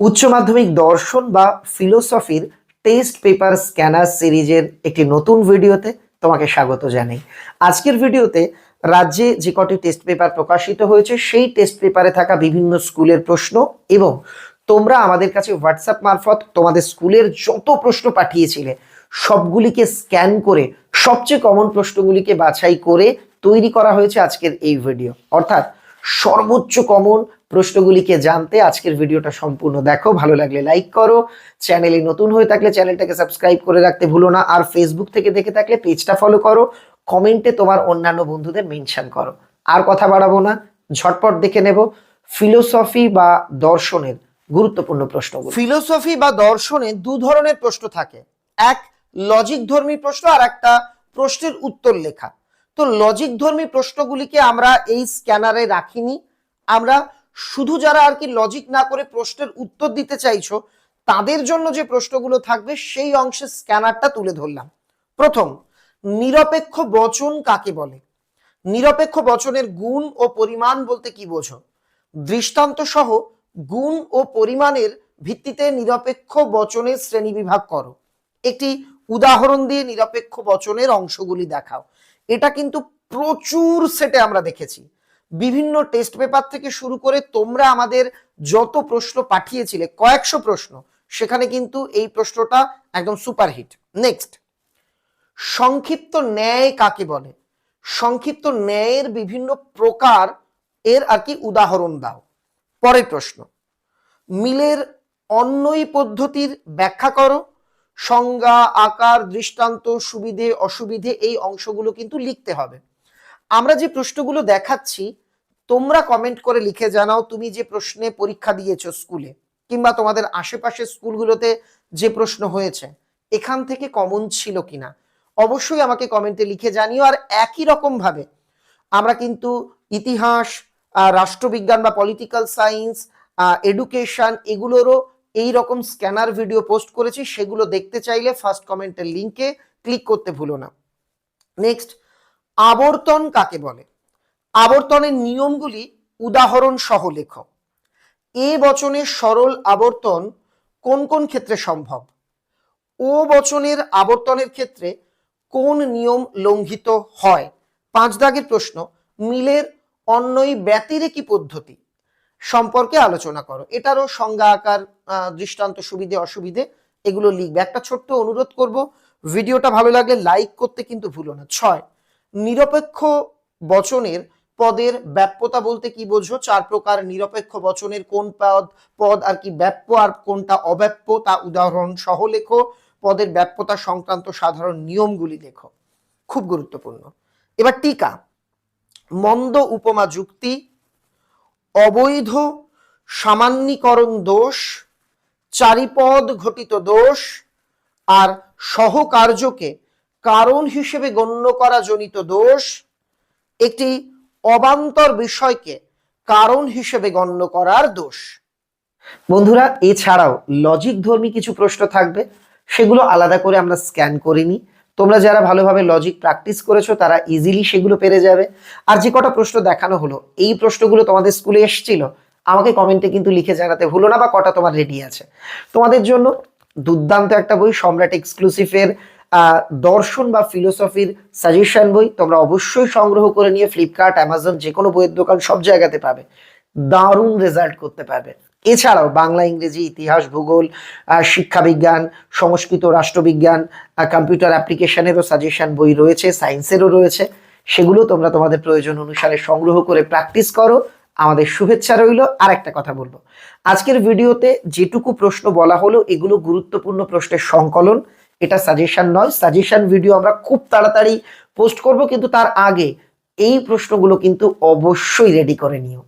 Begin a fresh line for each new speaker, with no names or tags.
উচ্চ মাধ্যমিক দর্শন বা ফিলোসফির টেস্ট পেপার স্ক্যানার সিরিজের একটি নতুন ভিডিওতে তোমাকে স্বাগত জানাই। আজকের ভিডিওতে রাজ্যে যে কটি টেস্ট পেপার প্রকাশিত হয়েছে, সেই টেস্ট পেপারে থাকা বিভিন্ন স্কুলের প্রশ্ন এবং তোমরা আমাদের কাছে হোয়াটসঅ্যাপ মারফত তোমাদের স্কুলের যত প্রশ্ন পাঠিয়েছিলে, সবগুলিকে স্ক্যান করে, সবচেয়ে কমন প্রশ্নগুলিকে বাছাই করে তৈরি করা হয়েছে আজকের এই ভিডিও অর্থাৎ সর্বোচ্চ কমন প্রশ্নগুলিকে জানতে আজকের ভিডিওটা সম্পূর্ণ দেখো। ভালো লাগলে লাইক করো। চ্যানেলে নতুন হয়ে থাকলে চ্যানেলটাকে সাবস্ক্রাইব করে রাখতে ভুলো না। আর ফেসবুক থেকে দেখে থাকলে পেজটা ফলো করো। কমেন্টে তোমার অন্যান্য বন্ধুদের মেনশন করো। আর কথা বাড়াবো না। ঝটপট দেখে নেব। ফিলোসফি বা দর্শনের গুরুত্বপূর্ণ প্রশ্ন ফিলোসফি বা দর্শনে দু ধরনের প্রশ্ন থাকে। এক লজিক ধর্মী প্রশ্ন আর একটা প্রশ্নের উত্তর লেখা। তো লজিক ধর্মী প্রশ্নগুলিকে আমরা এই স্ক্যানারে রাখিনি। আমরা শুধু যারা আর কি লজিক না করে প্রশ্নের উত্তর দিতে চাইছো, তাদের জন্য যে প্রশ্নগুলো থাকবে, সেই অংশে স্ক্যানারটা তুলে ধরলাম। প্রথম, নিরপেক্ষ বচন কাকে বলে? নিরপেক্ষ বচনের গুণ ও পরিমাণ বলতে কি বোঝো? দৃষ্টান্ত সহ গুণ ও পরিমাণের ভিত্তিতে নিরপেক্ষ বচনের শ্রেণীবিভাগ করো। একটি উদাহরণ দিয়ে নিরপেক্ষ বচনের অংশগুলি দেখাও। এটা কিন্তু প্রচুর সেটে আমরা দেখেছি। বিভিন্ন টেস্ট পেপার থেকে শুরু করে তোমরা আমাদের যত প্রশ্ন পাঠিয়েছিলে, কয়েকশো প্রশ্ন, সেখানে কিন্তু এই প্রশ্নটা একদম সুপারহিট নেক্সট সংক্ষিপ্ত ন্যায় কাকে বলে? সংক্ষিপ্ত ন্যায়ের বিভিন্ন প্রকার এর আর কি উদাহরণ দাও। পরের প্রশ্ন, মিলের অন্যই পদ্ধতির ব্যাখ্যা করো। সংজ্ঞা, আকার, দৃষ্টান্ত, সুবিধে, অসুবিধে এই অংশগুলো কিন্তু লিখতে হবে। আমরা যে প্রশ্নগুলো দেখাচ্ছি, তোমরা কমেন্ট করে লিখে জানাও তুমি যে প্রশ্নে পরীক্ষা দিয়েছ স্কুলে কিংবা তোমাদের আশেপাশের স্কুলগুলোতে যে প্রশ্ন হয়েছে, এখান থেকে কমন ছিল কিনা। অবশ্যই আমাকে কমেন্টে লিখে জানিও, আর একই রকম ভাবে আমরা কিন্তু ইতিহাস রাষ্ট্রবিজ্ঞান বা পলিটিক্যাল সায়েন্স এডুকেশন এগুলোরও এই রকম স্ক্যানার ভিডিও পোস্ট করেছি, সেগুলো দেখতে চাইলে ফার্স্ট কমেন্টের লিংকে ক্লিক করতে ভুলো না। নেক্সট আবর্তন কাকে বলে? আবর্তনের নিয়মগুলি উদাহরণ সহ লেখো এ বচনের সরল আবর্তন কোন কোন ক্ষেত্রে সম্ভব? ও বচনের আবর্তনের ক্ষেত্রে কোন নিয়ম লঙ্ঘিত হয়? পাঁচ দাগের প্রশ্ন, মিলের অন্যই ব্যতিরেকি পদ্ধতি? সম্পর্কে আলোচনা করো। এটারও সংজ্ঞা আকার দৃষ্টান্ত, সুবিধে, অসুবিধে, এগুলো লিখবে। একটা ছোট্ট অনুরোধ করব, ভিডিওটা ভালো লাগলে লাইক করতে কিন্তু ভুলো না। ছয় নিরপেক্ষ বচনের পদের ব্যাপ্যতা বলতে কি বোঝো? চার প্রকার নিরপেক্ষ বচনের কোন পদ পদ আর কি ব্যাপ্য আর কোনটা অব্যাপ্য? তা উদাহরণ সহ লেখো। পদের ব্যাপ্যতা সংক্রান্ত সাধারণ নিয়মগুলি লেখো। খুব গুরুত্বপূর্ণ। এবার টিকা। মন্দ উপমা যুক্তি, অবৈধ সামান্যীকরণ দোষ, চারিপদ ঘটিত দোষ, আর সহকার্যকে কারণ হিসেবে গণ্য করা জনিত দোষ একটি অবান্তর বিষয়কে কারণ হিসেবে গণ্য করার দোষ। বন্ধুরা, এছাড়াও লজিক ধর্মী কিছু প্রশ্ন থাকবে, সেগুলো আলাদা করে আমরা স্ক্যান করিনি তোমরা যারা ভালোভাবে লজিক প্র্যাকটিস করেছ, তারা ইজিলি সেগুলো পেরে যাবে। আর যে কটা প্রশ্ন দেখানো হলো, এই প্রশ্নগুলো তোমাদের স্কুলে এসেছিল, আমাকে কমেন্টে কিন্তু লিখে জানাতে ভুলো না বা কটা তোমার রেডি আছে। তোমাদের জন্য দুর্দান্ত একটা বই, সম্রাট এক্সক্লুসিভের দর্শন বা ফিলোসফির সাজেশন বই তোমরা অবশ্যই সংগ্রহ করে নিয়ে ফ্লিপকার্ট অ্যামাজন যে কোনো বইয়ের দোকান সব জায়গাতে পাবে। দারুণ রেজাল্ট করতে পারবে। এছাড়াও বাংলা, ইংরেজি, ইতিহাস, ভূগোল শিক্ষাবিজ্ঞান, সংস্কৃত, রাষ্ট্রবিজ্ঞান কম্পিউটার অ্যাপ্লিকেশনেরও সাজেশন বই রয়েছে সায়েন্সেরও রয়েছে। সেগুলো তোমরা তোমাদের প্রয়োজন অনুসারে সংগ্রহ করে প্র্যাকটিস করো। আমাদের শুভেচ্ছা রইল। আর একটা কথা বলব। আজকের ভিডিওতে যেটুকু প্রশ্ন বলা হলো, এগুলো গুরুত্বপূর্ণ প্রশ্নের সংকলন। এটা সাজেশন নয়। সাজেশন ভিডিও আমরা খুব তাড়াতাড়ি পোস্ট করব, কিন্তু তার আগে এই প্রশ্নগুলো কিন্তু অবশ্যই রেডি করে নিও।